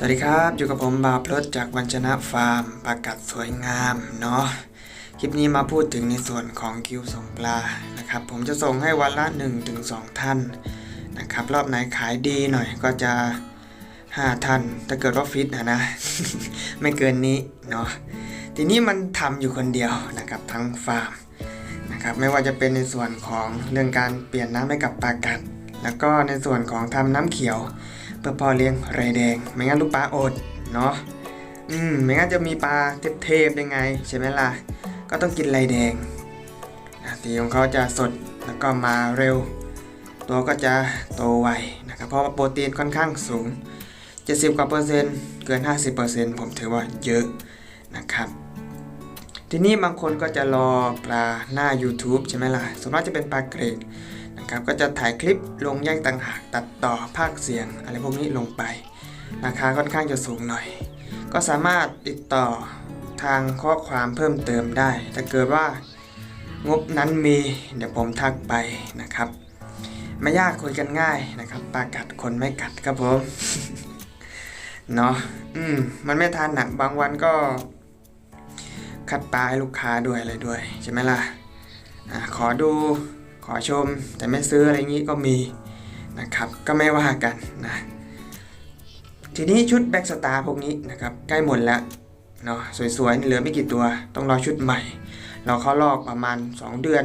สวัสดีครับ อยู่กับผมบาพลดจากวัญชนะฟาร์มปลากัดสวยงามเนาะคลิปนี้มาพูดถึงในส่วนของคิวส่งปลานะครับ ผมจะส่งให้วันละ 1-2 ท่านนะครับ รอบไหนขายดีหน่อยก็จะ 5 ท่าน ถ้าเกิดว่าฟิตนะนะ ไม่เกินนี้เนาะทีนี้มันทำอยู่คนเดียวนะครับทั้งฟาร์มนะครับไม่ว่าจะเป็นในส่วนของเรื่องการเปลี่ยนน้ำให้กับปลากัดแล้วก็ในส่วนของทำน้ำเขียว เพื่อพ่อเลี้ยงไรแดง ไม่งั้นลูกปลาอดเนาะอืมไม่งั้นจะมีปลาเทพๆได้ไงใช่ไหมล่ะ ก็ต้องกินไรแดงสีของเขาจะสดแล้วก็มาเร็ว ตัวก็จะโตไวนะครับ เพราะว่าโปรตีนค่อนข้างสูง 70กว่าเปอร์เซ็นต์เกิน 50เปอร์เซ็นต์ผมถือว่าเยอะนะครับ ทีนี้บางคนก็จะรอปลาหน้า YouTube ใช่ไหมล่ะส่วนมากจะเป็นปลาเกรดนะครับก็จะถ่ายคลิปลงแยกต่างหากตัดต่อภาคเสียง อะไรพวกนี้ลงไป ราคาค่อนข้างจะสูงหน่อย ก็สามารถติดต่อทางข้อความเพิ่มเติมได้ ถ้าเกิดว่างบนั้นมีเดี๋ยวผมทักไปนะครับไม่ยากคุยกันง่ายนะครับปลากัดคนไม่กัดครับผมเนาะอืมมันไม่ทันหนักบางวันก็ คัดปลาให้ลูกค้าด้วยอะไรด้วยใช่ไหมล่ะอะขอดูขอชมแต่ไม่ซื้ออะไรงี้ก็มีนะครับก็ไม่ว่ากันนะทีนี้ชุดแบ็กสตาร์พวกนี้นะครับใกล้หมดแล้วเนาะสวยๆเหลือไม่กี่ตัวต้องรอชุดใหม่ เราเขารอกประมาณ 2 เดือน